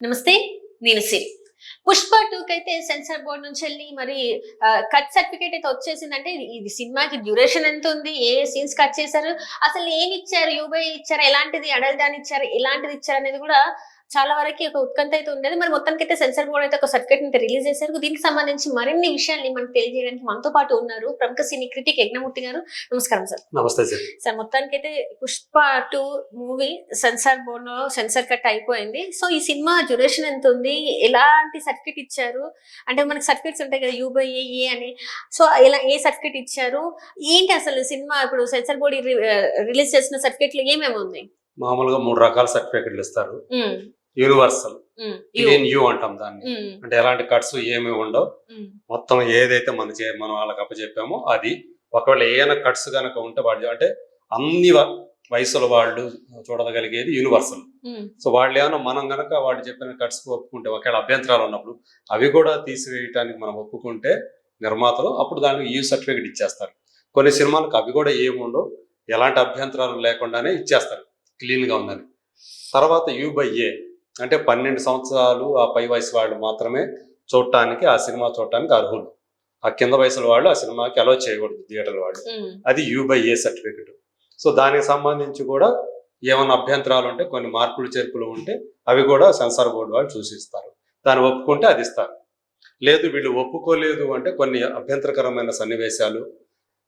నమస్తే నేను సిరి. పుష్ప టూకి అయితే సెన్సార్ బోర్డ్ నుంచి వెళ్ళి మరి కట్ సర్టిఫికేట్ అయితే వచ్చేసిందంటే ఇది- ఇది సినిమాకి డ్యూరేషన్ ఎంత ఉంది ఏ సీన్స్ కట్ చేశారు అసలు ఏమి ఇచ్చారు యూబై ఇచ్చారు ఎలాంటిది అడల్ట్ ఇచ్చారు ఎలాంటిది ఇచ్చారు అనేది కూడా చాలా వరకు ఒక ఉత్కంఠ అయితే ఉండేది. మరి మొత్తానికి అయితే సెన్సార్ బోర్డ్ అయితే ఒక సర్టిఫికేట్ అయితే రిలీజ్ చేశారు. దీనికి సంబంధించి మరిన్ని విషయాల్ని మనకు తెలియజేయడానికి మనతో పాటు ఉన్నారు ప్రముఖ సినీ క్రిటిక్ యజ్ఞమూర్తి గారు. నమస్కారం సార్. నమస్తే సార్. సార్ మొత్తానికి అయితే పుష్ప టూ మూవీ సెన్సార్ బోర్డ్లో సెన్సార్ కట్ అయిపోయింది. సో ఈ సినిమా డ్యూరేషన్ ఎంత ఉంది? ఎలాంటి సర్టిఫికేట్ ఇచ్చారు? అంటే మనకి సర్టిఫికేట్స్ ఉంటాయి కదా యూబై ఏ అని. సో ఎలా ఏ సర్టిఫికేట్ ఇచ్చారు? ఏంటి అసలు సినిమా ఇప్పుడు సెన్సార్ బోర్డ్ రిలీజ్ చేసిన సర్టిఫికేట్లు ఏమేమి ఉన్నాయి మామూలుగా మూడు రకాల సర్టిఫికెట్లు ఇస్తారు. యూనివర్సల్. క్లీన్ యూ అంటాం దాన్ని. అంటే ఎలాంటి కట్స్ ఏమి ఉండవు. మొత్తం ఏదైతే మన మనం వాళ్ళకి అప్పచెప్పామో అది. ఒకవేళ ఏమైనా కట్స్ కనుక ఉంటే వాడు అంటే అన్ని వయసుల వాళ్ళు చూడగలిగేది యూనివర్సల్. సో వాళ్ళు ఏమైనా మనం గనక వాళ్ళు చెప్పిన కట్స్ ఒప్పుకుంటే ఒకవేళ అభ్యంతరాలు ఉన్నప్పుడు అవి కూడా తీసివేయటానికి మనం ఒప్పుకుంటే నిర్మాతలు అప్పుడు దానికి యూ సర్టిఫికేట్ ఇచ్చేస్తారు. కొన్ని సినిమాలకు అవి కూడా ఏమి ఉండవు. ఎలాంటి అభ్యంతరాలు లేకుండానే ఇచ్చేస్తారు. క్లీన్గా ఉందని. తర్వాత యూ బై ఏ. అంటే పన్నెండు సంవత్సరాలు ఆ పై వయసు వాళ్ళు మాత్రమే చూడటానికి ఆ సినిమా చూడటానికి అర్హులు. ఆ కింద వయసుల వాళ్ళు ఆ సినిమాకి అలో చేయకూడదు థియేటర్ వాళ్ళు. అది U by A certificate. So దానికి సంబంధించి కూడా ఏమైనా అభ్యంతరాలు ఉంటే కొన్ని మార్పులు చేర్పులు ఉంటే అవి కూడా సెన్సార్ బోర్డు వాళ్ళు చూసిస్తారు. దాన్ని ఒప్పుకుంటే అది ఇస్తారు. లేదు వీళ్ళు ఒప్పుకోలేదు అంటే కొన్ని అభ్యంతరకరమైన సన్నివేశాలు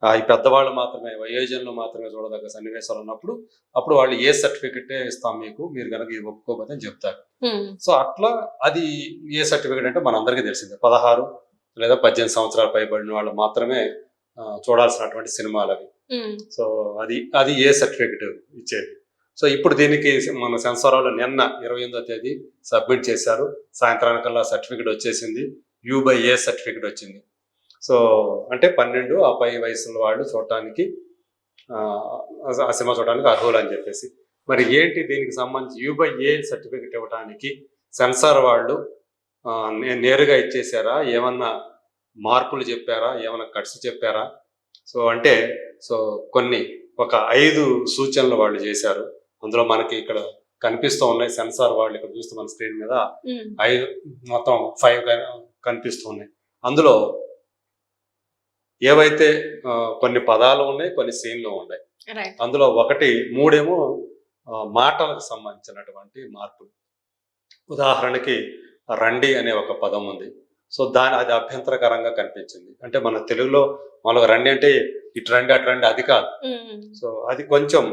ఈ పెద్దవాళ్ళు మాత్రమే వయోజనులు మాత్రమే చూడదగ్గ సన్నివేశాలు ఉన్నప్పుడు అప్పుడు వాళ్ళు ఏ సర్టిఫికెటే ఇస్తాం మీకు మీరు కనుక ఇది ఒప్పుకోకపోతే అని చెప్తారు. సో అట్లా అది ఏ సర్టిఫికేట్ అంటే మనందరికీ తెలిసిందే. పదహారు లేదా పద్దెనిమిది సంవత్సరాలు పైబడిన వాళ్ళు మాత్రమే చూడాల్సినటువంటి సినిమాలు అవి. సో అది అది ఏ సర్టిఫికెట్ ఇచ్చేది? సో ఇప్పుడు దీనికి మన సెన్సార్ వాళ్ళు నిన్న ఇరవై ఎనిమిదో తేదీ సబ్మిట్ చేశారు. సాయంత్రానికల్లా సర్టిఫికెట్ వచ్చేసింది. యూ బై ఏ సర్టిఫికెట్ వచ్చింది. సో అంటే పన్నెండు ఆ పై వయసుల వాళ్ళు చూడటానికి ఆ, సినిమా చూడడానికి అర్హులు అని చెప్పేసి. మరి ఏంటి దీనికి సంబంధించి యూ బై ఏ సర్టిఫికెట్ ఇవ్వడానికి సెన్సార్ వాళ్ళు నేరుగా ఇచ్చేసారా? ఏమన్నా మార్పులు చెప్పారా? ఏమన్నా కట్స్ చెప్పారా? సో అంటే సో కొన్ని ఒక ఐదు సూచనలు వాళ్ళు చేశారు. అందులో మనకి ఇక్కడ కనిపిస్తూ ఉన్నాయి. సెన్సార్ వాళ్ళు ఇక్కడ చూస్తే మన స్క్రీన్ మీద ఐదు మొత్తం ఫైవ్ కనిపిస్తూ ఉన్నాయి. అందులో ఏవైతే కొన్ని పదాలు ఉన్నాయి కొన్ని సీన్లు ఉన్నాయి. అందులో ఒకటి మూడేమో మాటలకు సంబంధించినటువంటి మార్పులు ఉదాహరణకి రండి అనే ఒక పదం ఉంది. సో దాని అది అభ్యంతరకరంగా కనిపించింది. అంటే మన తెలుగులో మామూలుగా రండి అంటే ఇటు రండి అటు రండి అది కాదు. సో అది కొంచెం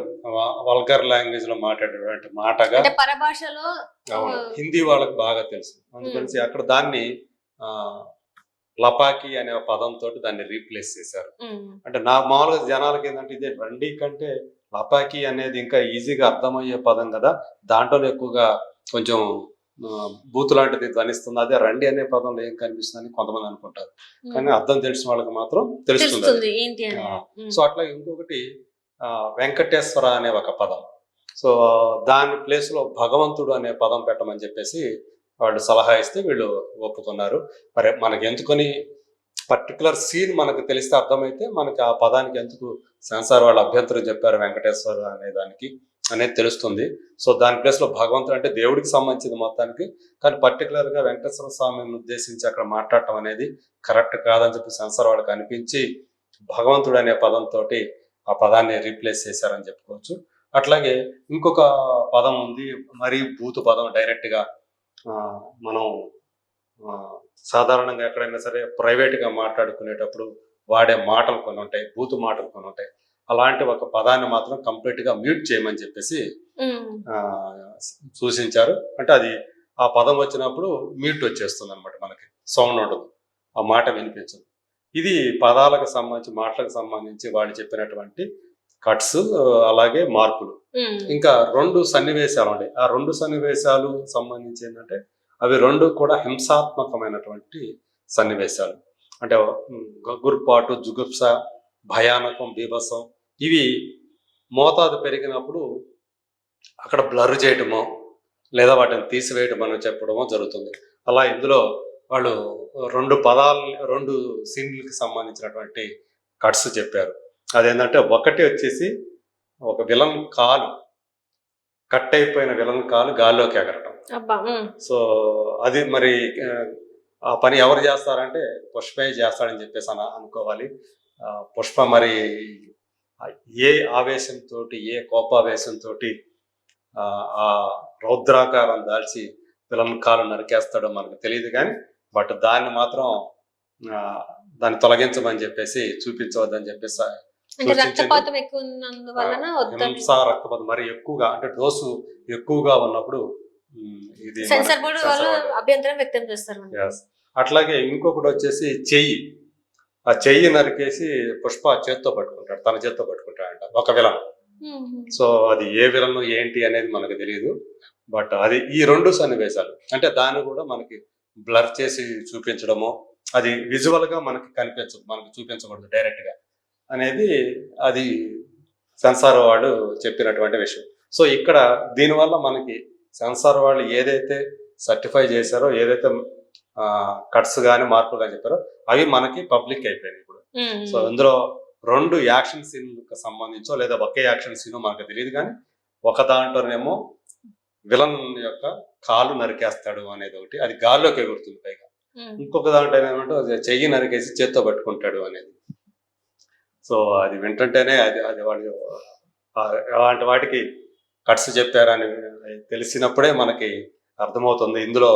వల్గర్ లాంగ్వేజ్లో మాట్లాడేటువంటి మాటగా. హిందీ వాళ్ళకి బాగా తెలుసు. అందుకని అక్కడ దాన్ని ఆ లపాకి అనే పదంతో దాన్ని రీప్లేస్ చేశారు. అంటే నా మామూలుగా జనాలకి ఏంటంటే ఇదే రండి కంటే లపాకి అనేది ఇంకా ఈజీగా అర్థమయ్యే పదం కదా. దాంట్లోనే ఎక్కువగా కొంచెం బూతు లాంటిది ధ్వనిస్తుంది. అదే రండి అనే పదంలో ఏం కనిపిస్తుందని కొంతమంది అనుకుంటారు. కానీ అర్థం తెలిసిన వాళ్ళకి మాత్రం తెలుస్తుంది సో అట్లా ఇంకొకటి ఆ, వెంకటేశ్వర అనే ఒక పదం. సో దాని ప్లేస్లో భగవంతుడు అనే పదం పెట్టమని చెప్పేసి వాళ్ళు సలహా ఇస్తే వీళ్ళు ఒప్పుకున్నారు. మరి మనకి ఎందుకని పర్టికులర్ సీన్ మనకు తెలిస్తే అర్థమైతే మనకి ఆ పదానికి ఎందుకు సెన్సార్ వాళ్ళు అభ్యంతరం చెప్పారు వెంకటేశ్వర అనే దానికి అనేది తెలుస్తుంది. సో దాని ప్లేస్లో భగవంతుడు అంటే దేవుడికి సంబంధించింది మొత్తానికి. కానీ పర్టికులర్గా వెంకటేశ్వర స్వామిని ఉద్దేశించి అక్కడ మాట్లాడటం అనేది కరెక్ట్ కాదని చెప్పి సెన్సార్ వాళ్ళకి అనిపించి భగవంతుడు అనే పదంతో ఆ పదాన్ని రీప్లేస్ చేశారని చెప్పుకోవచ్చు. అట్లాగే ఇంకొక పదం ఉంది మరీ భూత పదం డైరెక్ట్గా మనం సాధారణంగా ఎక్కడైనా సరే ప్రైవేట్గా మాట్లాడుకునేటప్పుడు వాడే మాటలు కొన్ని ఉంటాయి బూతు మాటలు కొన్ని ఉంటాయి. అలాంటి ఒక పదాన్ని మాత్రం కంప్లీట్గా మ్యూట్ చేయమని చెప్పేసి సూచించారు. అంటే అది ఆ పదం వచ్చినప్పుడు మ్యూట్ వచ్చేస్తుంది అనమాట మనకి. సౌండ్ ఉండదు. ఆ మాట వినిపించదు. ఇది పదాలకు సంబంధించి మాటలకు సంబంధించి వాళ్ళు చెప్పినటువంటి కట్స్ అలాగే మార్పులు. ఇంకా రెండు సన్నివేశాలు ఉన్నాయి ఆ రెండు సన్నివేశాలు సంబంధించి ఏంటంటే అవి రెండు కూడా హింసాత్మకమైనటువంటి సన్నివేశాలు. అంటే ఉమ్, గగుర్పాటు జుగుప్స భయానకం బీభత్సం ఇవి మోతాదు పెరిగినప్పుడు అక్కడ బ్లర్ చేయటమో లేదా వాటిని తీసివేయటం అని చెప్పడమో జరుగుతుంది. అలా ఇందులో వాళ్ళు రెండు పదాలు రెండు సీన్లకి సంబంధించినటువంటి కట్స్ చెప్పారు. అదేంటంటే ఒకటి వచ్చేసి ఒక విలన్ కాలు కట్ అయిపోయిన విలన్ కాలు గాల్లోకి ఎగరటం. సో అది మరి ఆ, పని ఎవరు చేస్తారంటే పుష్పే చేస్తాడని చెప్పేసి అన అనుకోవాలి ఆ, పుష్ప మరి ఏ ఆవేశంతో ఏ కోపావేశంతో ఆ రౌద్రాకారం దాల్చి పిల్లల కాలు నరికేస్తాడో మనకు తెలియదు కానీ బట్ దాన్ని మాత్రం ఆ, దాన్ని తొలగించమని చెప్పేసి చూపించవద్దని చెప్పేసి అంటే. రక్తపాతం ఎక్కువ ఉన్నందువలన హింస రక్తపాతం మరి ఎక్కువగా అంటే డోసు ఎక్కువగా ఉన్నప్పుడు ఇది సెన్సార్ బోర్డు వాళ్ళు. అభ్యంతరం వ్యక్తం చేస్తారు. అట్లాగే ఇంకొకటి వచ్చేసి చెయ్యి ఆ చెయ్యి నరికేసి పుష్ప చేత్తో పట్టుకుంటాడు తన చేత్తో పట్టుకుంటాడంట ఒక విలన్. సో అది ఏ విలన్ ఏంటి అనేది మనకు తెలియదు బట్ అది ఈ రెండు సన్నివేశాలు అంటే దాన్ని కూడా మనకి బ్లర్ చేసి చూపించడము అది విజువల్గా మనకి కనిపించదు మనకి చూపించకూడదు డైరెక్ట్గా అనేది అది సెన్సార్ వాడు చెప్పినటువంటి విషయం సో ఇక్కడ దీనివల్ల మనకి సెన్సార్ వాళ్ళు ఏదైతే సర్టిఫై చేశారో ఏదైతే కట్స్ కానీ మార్పులు కానీ చెప్పారో అవి మనకి పబ్లిక్ అయిపోయినాయి ఇప్పుడు. సో ఇందులో రెండు యాక్షన్ సీన్లకు సంబంధించో లేదా ఒకే యాక్షన్ సీన్ మనకు తెలియదు కానీ ఒక దాంట్లోనేమో విలన్ యొక్క కాలు నరికేస్తాడు అనేది ఒకటి అది గాల్లోకి ఎగురుతుంది పైగా. ఇంకొక దాంట్లో ఏమంటే చెయ్యి నరికేసి చేత్తో పట్టుకుంటాడు అనేది సో అది వింటుంటేనే అది అది వాళ్ళు అలాంటి వాటికి కట్స్ చెప్పారని తెలిసినప్పుడే మనకి అర్థమవుతుంది. ఇందులో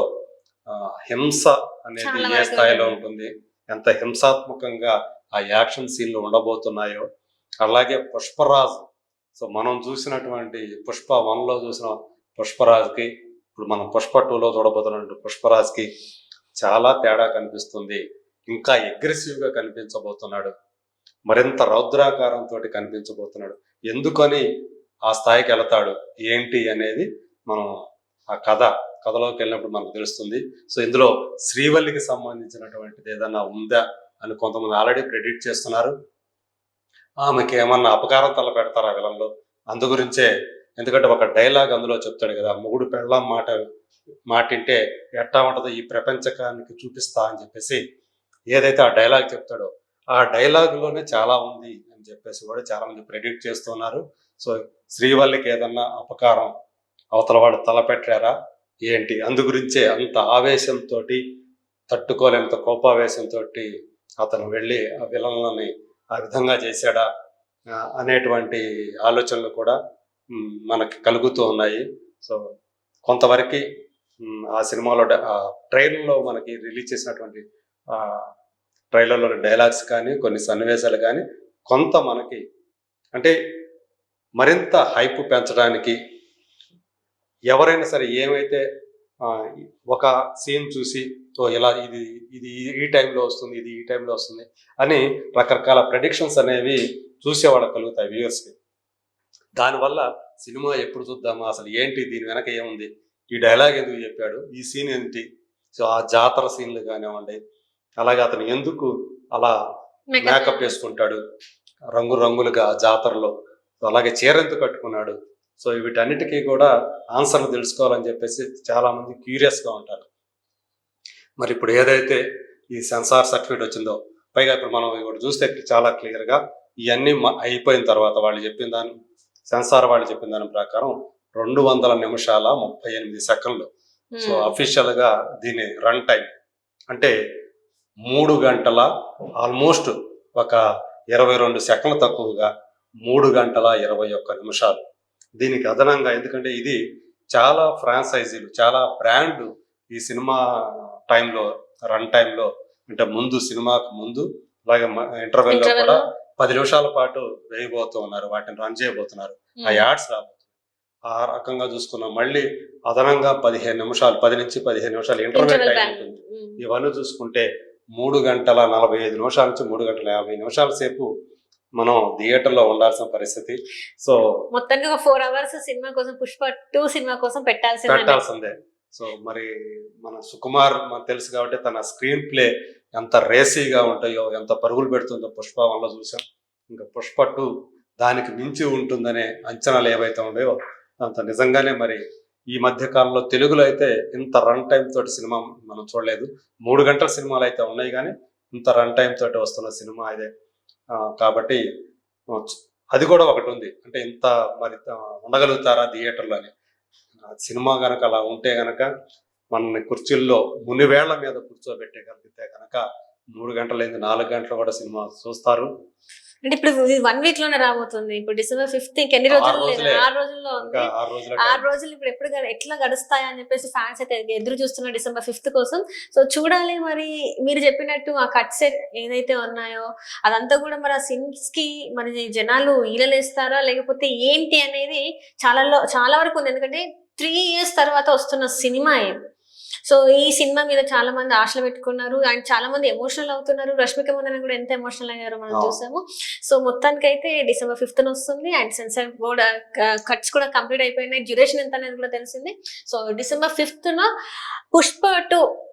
హింస అనేది ఏ స్థాయిలో ఉంటుంది. ఎంత హింసాత్మకంగా ఆ యాక్షన్ సీన్లు ఉండబోతున్నాయో? అలాగే పుష్పరాజ్ సో మనం చూసినటువంటి పుష్ప వన్లో చూసిన పుష్పరాజ్కి ఇప్పుడు మనం పుష్ప టూలో చూడబోతున్నటువంటి పుష్పరాజ్కి చాలా తేడా కనిపిస్తుంది. ఇంకా aggressive గా కనిపించబోతున్నాడు. మరింత రౌద్రాకారంతో కనిపించబోతున్నాడు. ఎందుకని ఆ స్థాయికి వెళతాడు? ఏంటి అనేది మనం ఆ కథ కథలోకి వెళ్ళినప్పుడు మనకు తెలుస్తుంది. సో ఇందులో శ్రీవల్లికి సంబంధించినటువంటిది ఏదన్నా ఉందా అని కొంతమంది ఆల్రెడీ ప్రెడిక్ట్ చేస్తున్నారు. ఆమెకి ఏమన్నా అపకారం తలపెడతారా విలన్లో? అందు గురించే ఎందుకంటే ఒక డైలాగ్ అందులో చెప్తాడు కదా మొగుడు పెళ్ళం మాట మాటింటే ఎట్టా ఉంటుందో ఈ ప్రపంచకానికి చూపిస్తా అని చెప్పేసి ఏదైతే ఆ డైలాగ్ చెప్తాడో ఆ డైలాగ్లోనే చాలా ఉంది అని చెప్పేసి కూడా చాలా మంది ప్రెడిక్ట్ చేస్తున్నారు. సో శ్రీవల్లికి ఏదన్నా అపకారం అవతల వాడు తలపెట్టారా? ఏంటి? అందు గురించే అంత ఆవేశంతో తట్టుకోలేంత కోపావేశంతో అతను వెళ్ళి ఆ విలన్లని ఆ విధంగా చేశాడా? అనేటువంటి ఆలోచనలు కూడా మనకి కలుగుతూ ఉన్నాయి. సో కొంతవరకు ఆ సినిమాలో డ- ఆ ట్రైన్లో మనకి రిలీజ్ చేసినటువంటి ట్రైలర్లో డైలాగ్స్ కానీ కొన్ని సన్నివేశాలు కానీ కొంత మనకి అంటే మరింత హైప్ పెంచడానికి ఎవరైనా సరే ఏమైతే ఒక సీన్ చూసి ఓ ఇలా ఇది ఇది ఈ టైంలో వస్తుంది ఇది ఈ టైంలో వస్తుంది అని రకరకాల ప్రెడిక్షన్స్ అనేవి చూసేవాడు కలుగుతాయి వ్యూయర్స్కి దానివల్ల సినిమా ఎప్పుడు చూద్దామా అసలు ఏంటి దీని వెనక ఏముంది ఈ డైలాగ్ ఎందుకు చెప్పాడు ఈ సీన్ ఏంటి? సో ఆ జాతర సీన్లు కానివ్వండి అలాగే అతను ఎందుకు అలా. మేకప్ వేసుకుంటాడు? రంగు రంగులుగా జాతరలో. అలాగే చీర ఎందుకు కట్టుకున్నాడు. సో వీటన్నిటికీ కూడా ఆన్సర్లు తెలుసుకోవాలని చెప్పేసి చాలా మంది క్యూరియస్గా ఉంటారు. మరి ఇప్పుడు ఏదైతే ఈ సెన్సార్ సర్టిఫికేట్ వచ్చిందో పైగా ఇప్పుడు మనం ఇప్పుడు చూస్తే చాలా క్లియర్గా ఇవన్నీ అయిపోయిన తర్వాత వాళ్ళు చెప్పిన దాని సెన్సార్ వాళ్ళు చెప్పిన దాని ప్రకారం రెండు వందల నిమిషాల ముప్పై ఎనిమిది సెకండ్లు. So um. అఫీషియల్గా దీని రన్ టైం అంటే మూడు గంటల ఆల్మోస్ట్ ఒక ఇరవై రెండు సెకండ్లు తక్కువగా మూడు గంటల ఇరవై ఒక్క నిమిషాలు దీనికి అదనంగా ఎందుకంటే ఇది చాలా ఫ్రాంచైజీలు చాలా బ్రాండ్ ఈ సినిమా టైంలో రన్ టైంలో అంటే ముందు సినిమాకు ముందు అలాగే ఇంటర్వెల్లో Interval కూడా? పది నిమిషాల పాటు వేయబోతూ ఉన్నారు వాటిని రన్ చేయబోతున్నారు ఆ. యాడ్స్ రాబోతున్నాయి ఆ రకంగా చూసుకున్నాం మళ్ళీ అదనంగా పదిహేను నిమిషాలు పది నుంచి పదిహేను నిమిషాలు ఇంటర్వెల్ టైం. ఉంటుంది ఉమ్. ఇవన్నీ చూసుకుంటే మూడు గంటల నలభై ఐదు నిమిషాల నుంచి మూడు గంటల యాభై నిమిషాల సేపు మనం థియేటర్లో ఉండాల్సిన పరిస్థితి. సో మొత్తానికి ఒక ఫోర్ అవర్స్ సినిమా కోసం పుష్ప టూ సినిమా కోసం పెట్టాల్సిందే. పెట్టాల్సిందే. సో మరి మన సుకుమార్ మనకు తెలుసు కాబట్టి తన స్క్రీన్ ప్లే ఎంత రేసీగా ఉంటాయో ఎంత పరుగులు పెడుతుందో పుష్ప వల్ల చూసాం ఇంకా పుష్ప టూ దానికి మించి ఉంటుందనే అంచనాలు ఏవైతే ఉన్నాయో అంత నిజంగానే మరి ఈ మధ్య కాలంలో తెలుగులో అయితే ఇంత రన్ టైం తోటి సినిమా మనం చూడలేదు. మూడు గంటల సినిమాలు అయితే ఉన్నాయి కానీ ఇంత రన్ టైం తోటి వస్తున్న సినిమా ఇదే. కాబట్టి అది కూడా ఒకటి ఉంది. అంటే ఇంత మరి ఉండగలుగుతారా థియేటర్లో అని. సినిమా గనక అలా ఉంటే గనక మనల్ని కుర్చీల్లో మునివేళ్ళ మీద కూర్చోబెట్టగలిగితే గనక మూడు గంటలైంది నాలుగు గంటలు కూడా సినిమా చూస్తారు. అంటే ఇప్పుడు వన్ వీక్లోనే రాబోతుంది. ఇప్పుడు డిసెంబర్ ఫిఫ్త్ ఇంకెన్ని రోజులు లేదు. ఆరు రోజుల్లో ఉంది. ఆరు రోజుల ఇప్పుడు ఎప్పుడు ఎట్లా గడుస్తాయి అని చెప్పేసి ఫ్యాన్స్ అయితే ఎదురు చూస్తున్నారు డిసెంబర్ ఫిఫ్త్ కోసం. సో చూడాలి మరి. మీరు చెప్పినట్టు ఆ కట్ సెట్ ఏదైతే ఉన్నాయో అదంతా కూడా మరి ఆ సీన్స్కి మరి జనాలు ఈలలేస్తారా? లేకపోతే ఏంటి అనేది చాలా చాలా వరకు ఉంది. ఎందుకంటే త్రీ ఇయర్స్ తర్వాత వస్తున్న సినిమా ఇది. సో ఈ సినిమా మీద చాలా మంది ఆశలు పెట్టుకున్నారు. అండ్ చాలా మంది ఎమోషనల్ అవుతున్నారు. రష్మిక మందన కూడా ఎంత ఎమోషనల్ అయ్యారో మనం. చూసాము. సో మొత్తానికి అయితే డిసెంబర్ ఫిఫ్త్ వస్తుంది. అండ్ సెన్సార్ బోర్డ్ కట్స్ కూడా కంప్లీట్ అయిపోయినాయి. డ్యూరేషన్ ఎంత అనేది కూడా తెలిసింది. So December fifth Pushpa two